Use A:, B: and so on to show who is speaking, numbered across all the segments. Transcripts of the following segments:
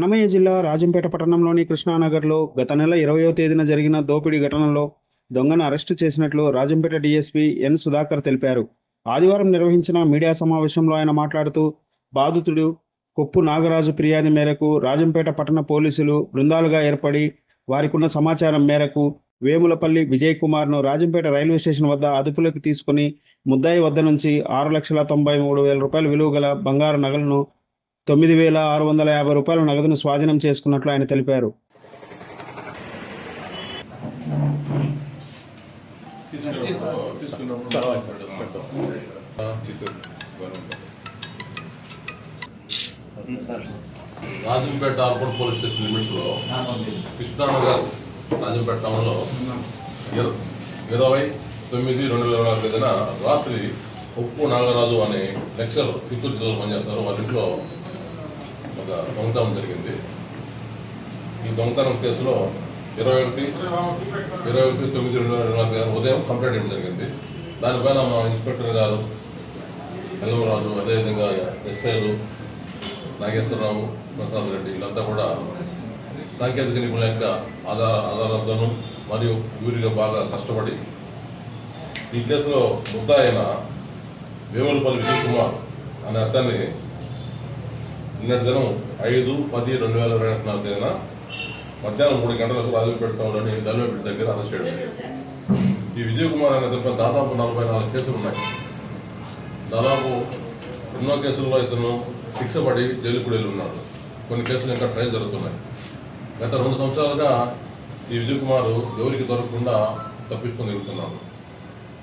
A: అన్నమయ్య జిల్లా రాజంపేట పట్టణంలోని కృష్ణానగర్లో గత నెల ఇరవయో తేదీన జరిగిన దోపిడీ ఘటనలో దొంగను అరెస్టు చేసినట్లు రాజంపేట డీఎస్పీ ఎన్ సుధాకర్ తెలిపారు. ఆదివారం నిర్వహించిన మీడియా సమావేశంలో ఆయన మాట్లాడుతూ బాధితుడు కొప్పు నాగరాజు ఫిర్యాదు మేరకు రాజంపేట పట్టణ పోలీసులు బృందాలుగా ఏర్పడి వారికున్న సమాచారం మేరకు వేములపల్లి విజయ్ కుమార్ను రాజంపేట రైల్వే స్టేషన్ వద్ద అదుపులోకి తీసుకుని ముద్దాయి వద్ద నుంచి ఆరు లక్షల తొంభై మూడు వేల రూపాయల విలువ గల బంగారు నగలను తొమ్మిది వేల ఆరు వందల యాభై రూపాయల నగదును స్వాధీనం చేసుకున్నట్లు ఆయన తెలిపారు.
B: రాజంపేట ఆర్పూర్ పోలీస్ స్టేషన్ లిమిట్స్లో కృష్ణానగర్ రాజంపేట టౌన్లో ఇరవై తొమ్మిది రెండు వేల ఇరవై తేదీన రాత్రి ఉప్పు నాగరాజు అనే లెక్చర్ చిత్తూరు జిల్లాలో పనిచేస్తారు. వాళ్ళ ఇంట్లో ఒక దొంగతనం జరిగింది. ఈ దొంగతనం కేసులో ఇరవై ఒకటి ఇరవై ఒకటి తొమ్మిది రెండు వేల ఇరవై నాలుగు ఉదయం కంప్లైంట్ ఇవ్వడం జరిగింది. దానిపైన మా ఇన్స్పెక్టర్ గారు ఎల్లమరాజు అదేవిధంగా ఎస్ఐలు నాగేశ్వరరావు ప్రసాద్ రెడ్డి వీళ్ళంతా కూడా సాంకేతిక నిపుణుల యొక్క ఆధార ఆధారాలతోనూ మరియు వీరిగా బాగా కష్టపడి ఈ కేసులో ముద్ద అయిన వేములపల్లి విజయ్ కుమార్ అనే అతన్ని నిన్నటి దినం ఐదు పది రెండు వేల ఇరవై నాలుగు తేదీన మధ్యాహ్నం మూడు గంటలకు రాజుపేట టౌన్లోని దల్వేపేట దగ్గర అరెస్ట్ చేయడం జరిగింది. ఈ విజయ్ కుమార్ అనే తప్ప దాదాపు నలభై నాలుగు కేసులు ఉన్నాయి. దాదాపు ఎన్నో కేసుల్లో ఇతను శిక్ష పడి జైలు కూడా వెళ్ళి ఉన్నాడు. కొన్ని కేసులు ఇంకా ట్రయల్ జరుగుతున్నాయి. గత రెండు సంవత్సరాలుగా ఈ విజయ్ కుమార్ ఎవరికి దొరకకుండా తప్పిస్తూ తిరుగుతున్నాడు.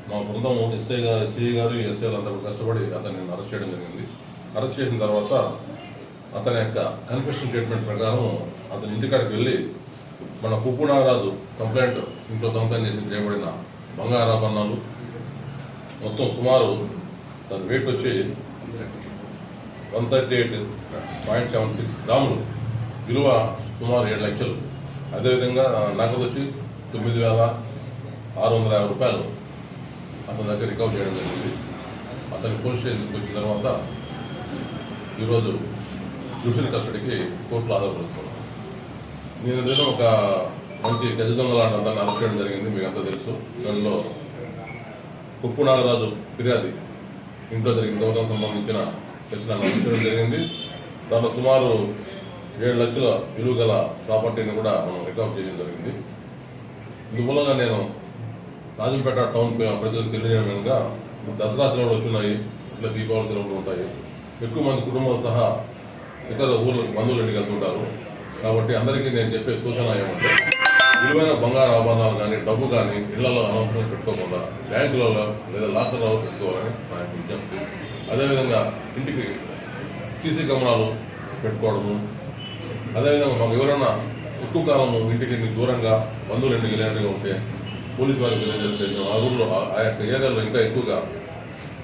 B: మా బృందం ఎస్ఐ గారు సిఐ గారు ఎస్ఐలు అంతా కష్టపడి అతన్ని అరెస్ట్ చేయడం జరిగింది. అరెస్ట్ చేసిన తర్వాత అతని యొక్క కన్ఫెషన్ స్టేట్మెంట్ ప్రకారం అతని ఇంటికాడికి వెళ్ళి మన కుప్పు నాగరాజు కంప్లైంట్ ఇంట్లో దొంగతనం చేసి చేయబడిన బంగారాభరణాలు మొత్తం సుమారు దాని వెయిట్ వచ్చి one thirty eight point seven six గ్రాములు. విలువ సుమారు ఏడు లక్షలు. అదేవిధంగా నగదు వచ్చి తొమ్మిది వేల ఆరు వందల యాభై రూపాయలు అతని దగ్గర రికవర్ చేయడం జరిగింది. అతని పోలీస్ స్టేషన్ తీసుకొచ్చిన తర్వాత ఈరోజు జుడిషియల్ కస్టడీకి కోర్టులో ఆధారపడుతున్నాను నేను నేను ఒక మంచి గజ దొంగలాంటి లాంటి అరెస్ట్ చేయడం జరిగింది మీకు అంతా తెలుసు. దానిలో కుప్పు నాగరాజు ఫిర్యాది ఇంట్లో జరిగిన దొంగతనం సంబంధించిన ప్రశ్న అరెస్ట్ జరిగింది. దాంట్లో సుమారు ఏడు లక్షల విలువ గల ప్రాపర్టీని కూడా మనం రికవర్ చేయడం జరిగింది. ఇందుమూలంగా నేను రాజంపేట టౌన్ ప్రజలకు తెలియజేయడంగా దసరా సెలవులు వచ్చున్నాయి ఇట్లా దీపావళి సెలవులు ఉంటాయి. ఎక్కువ మంది కుటుంబాలు సహా ఇతర ఊర్లకు బంధువులు ఇంటికి వెళ్తుంటారు. కాబట్టి అందరికీ నేను చెప్పే సూచన ఏమంటే విలువైన బంగారు ఆభరణాలు కానీ డబ్బు కానీ ఇళ్ళలో అనవసరంగా పెట్టుకోకుండా బ్యాంకులలో లేదా లాకర్లలో పెట్టుకోవాలని నా యొక్క విజ్ఞప్తి. అదేవిధంగా ఇంటికి సీసీ కెమెరాలు పెట్టుకోవడము. అదేవిధంగా మాకు ఎవరైనా ఎక్కువ కాలము ఇంటికి దూరంగా బంధువులు ఇంటికి వెళ్ళినట్టుగా ఉంటే పోలీసు వారికి తెలియజేస్తే మేము ఆ ఊళ్ళో ఆ- ఆ యొక్క ఏరియాలో ఇంకా ఎక్కువగా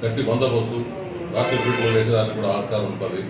B: గట్టి బందోబస్తు రాత్రి పీటలు వేసేదానికి కూడా ఆస్కారం ఉంటుంది.